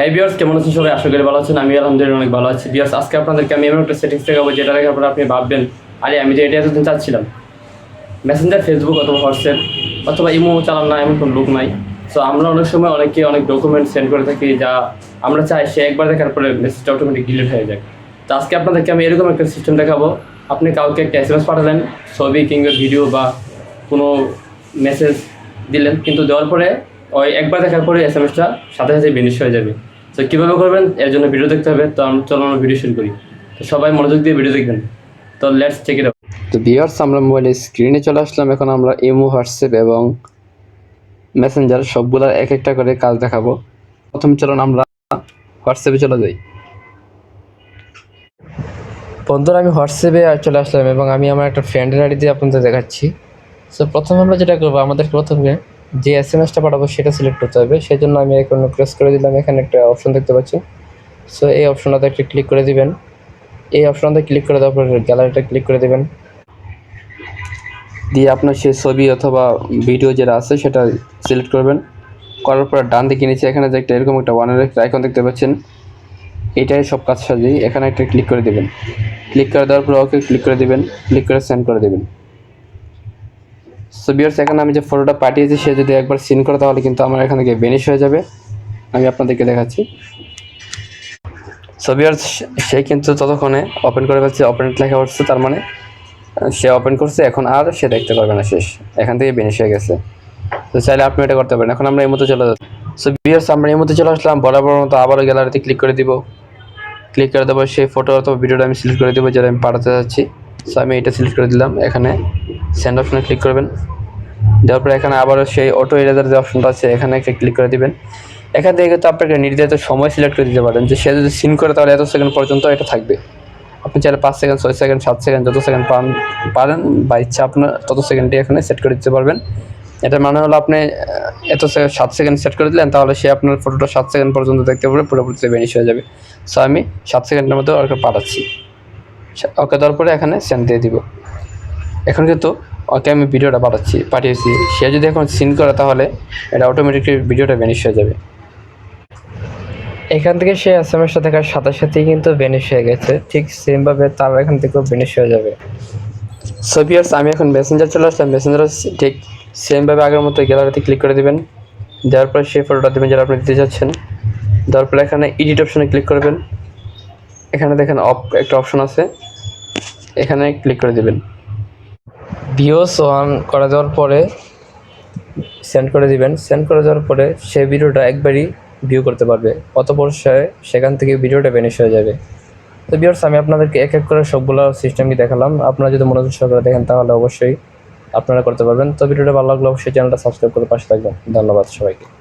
হ্যাঁ বিয়ার্স কেমন আছেন সবাই? আশা করি ভালো আছেন। আমি আলহামদুলিল্লাহ অনেক ভালো আছি। বিয়ার্স আজকে আপনাদেরকে আমি এমন একটা সেটিংস দেখাবো যেটা দেখার পর আপনি ভাববেন, আরে, আমি তো এটা এতদিন চাচ্ছিলাম। মেসেঞ্জার ফেসবুক অথবা হোয়াটসঅ্যাপ অথবা ইমো চালান না, এমন কোনো লোক নাই। সো আমরা অনেক সময় অনেকে অনেক ডকুমেন্ট সেন্ড করে থাকি যা আমরা চাই সে একবার দেখার পরে মেসেজটা অটোমেটিক ডিলিট হয়ে যায়। তো আজকে আপনাদেরকে আমি এরকম একটা সিস্টেম দেখাবো। আপনি কাউকে একটা এস এম এস পাঠালেন, ছবি, কিংবা ভিডিও বা কোনো মেসেজ দিলেন, কিন্তু দেওয়ার পরে ওই একবার দেখার পরে এস এম এসটা সাথে সাথে বেনিশ হয়ে যাবে। তো কীভাবে করবেন? এর জন্য ভিডিও দেখতে হবে। তো আমি চলো আমরা ভিডিও শুরু করি। তো সবাই মনোযোগ দিয়ে ভিডিও দেখবেন। তো লেটস চেক ইট আউট তো ভিউয়ার্স আমরা মোবাইলের স্ক্রিনে চলে আসলাম। এখন আমরা ইমো হোয়াটসঅ্যাপ এবং মেসেঞ্জার সবগুলোর এক একটা করে কাজ দেখাবো। প্রথম চলুন আমরা হোয়াটসঅ্যাপে চলে যাই। বন্ধুরা আমি হোয়াটসঅ্যাপে আর চলে আসলাম এবং আমি আমার একটা ফ্রেন্ডের আইডি দিয়ে আপনাদের দেখাচ্ছি। সো প্রথমে আমরা যেটা করব আমাদের প্রথমে যে এস এম এসটা পাঠাবো সেটা সিলেক্ট করতে হবে। সেই জন্য আমি এখন প্রেস করে দিলাম, এখানে একটা অপশন দেখতে পাচ্ছি। সো এই অপশনটাতে একটা ক্লিক করে দিবেন। এই অপশনটাতে ক্লিক করে দেওয়ার পর গ্যালারিটা ক্লিক করে দেবেন। দিয়ে আপনার সেই ছবি অথবা ভিডিও যেটা আছে সেটা সিলেক্ট করবেন। করার পর ডান দিকে নিচে এখানে যে একটা এরকম একটা ওয়ানের একটা আইকন দেখতে পাচ্ছেন, এটাই সব কাজ সাজিয়ে এখানে একটা ক্লিক করে দেবেন। ক্লিক করে দেওয়ার পর ওকে ক্লিক করে দেবেন ক্লিক করে সেন্ড করে দেবেন। সো বিয়ার্স এখানে আমি যে ফটোটা পাঠিয়েছি, সে যদি একবার সিন করে, তাহলে কিন্তু আমার এখান থেকে বেনিশ হয়ে যাবে। আমি আপনাদেরকে দেখাচ্ছি। সো বিয়ার্স সে কিন্তু ততক্ষণে ওপেন করে ফেলছে ওপেন লেখা হচ্ছে তার মানে সে ওপেন করছে, এখন আর সে দেখতে পারবে না, শেষ। এখান থেকে বেনিশ হয়ে গেছে। তো চাইলে আপনি এটা করতে পারেন। এখন আমরা এই মতো চলে যাচ্ছি। সো বিয়ার্স আমরা এই মতো চলে আসলাম। বরাবর মতো আবারও গ্যালারিতে ক্লিক করে দিব। ক্লিক করে দেবো সেই ফটো অথবা ভিডিওটা আমি সিলেক্ট করে দেবো, যেটা আমি পাঠাতে যাচ্ছি। সো আমি এটা সিলেক্ট করে দিলাম। এখানে সেন্ড অপশনে ক্লিক করবেন। দেওয়ার পরে এখানে আবারও সেই অটো এরেজার যে অপশনটা আছে, এখানে একটা ক্লিক করে দিবেন। এখান থেকে কিন্তু আপনাকে নির্ধারিত সময় সিলেক্ট করে দিতে পারেন। যে সে যদি সিন করে তাহলে এত সেকেন্ড পর্যন্ত এটা থাকবে। আপনি চাইলে পাঁচ সেকেন্ড ছয় সেকেন্ড সাত সেকেন্ড যত সেকেন্ড পান, পারেন বা ইচ্ছা আপনার তত সেকেন্ডটি এখানে সেট করে দিতে পারবেন। এটার মানে হলো আপনি এত সে- সাত সেকেন্ড সেট করে দিলেন, তাহলে সে আপনার ফটোটা সাত সেকেন্ড পর্যন্ত দেখতে পারবে, পুরোপুরিতে বেনিশ হয়ে যাবে। সো আমি সাত সেকেন্ডের মধ্যে আর পাঠাচ্ছি। ওকে দেওয়ার পরে এখানে সেন্ড দিয়ে দিব। এখন কিন্তু ওকে আমি ভিডিওটা পাঠাচ্ছি পাঠিয়েছি। সে যদি এখন সিন করে তাহলে এটা অটোমেটিকলি ভিডিওটা বেনিশ হয়ে যাবে। এখান থেকে সে এস এম এসটা দেখার সাথে সাথেই কিন্তু বেনিশ হয়ে গেছে। ঠিক সেমভাবে তার এখান থেকেও বেনিশ হয়ে যাবে। সো ভিউয়ার্স আমি এখন মেসেঞ্জার চলে আসলাম। মেসেঞ্জার ঠিক সেমভাবে আগের মতো গ্যালারিতে ক্লিক করে দেবেন। দেওয়ার পর সেই ফটোটা দেবেন যেটা আপনি দিতে চাচ্ছেন দেওয়ার পর এখানে এডিট অপশানে ক্লিক করবেন। এখানে দেখেন অফ একটা অপশন আছে। এখানে ক্লিক করে দেবেন। ভিওস অন করে দেওয়ার পরে সেন্ড করে দিবেন। সেন্ড করে দেওয়ার পরে সেই ভিডিওটা একবারই ভিউ করতে পারবে। অতপর সে, সেখান থেকে ভিডিওটা বেনিশ হয়ে যাবে। তো বিয়ার্স আমি আপনাদেরকে এক এক করে সবগুলো সিস্টেমই দেখালাম। আপনারা যদি মনোযোগ সহকারে দেখেন, তাহলে অবশ্যই আপনারা করতে পারবেন। তো ভিডিওটা ভালো লাগলে অবশ্যই চ্যানেলটা সাবস্ক্রাইব করে পাশে থাকবেন। ধন্যবাদ সবাইকে।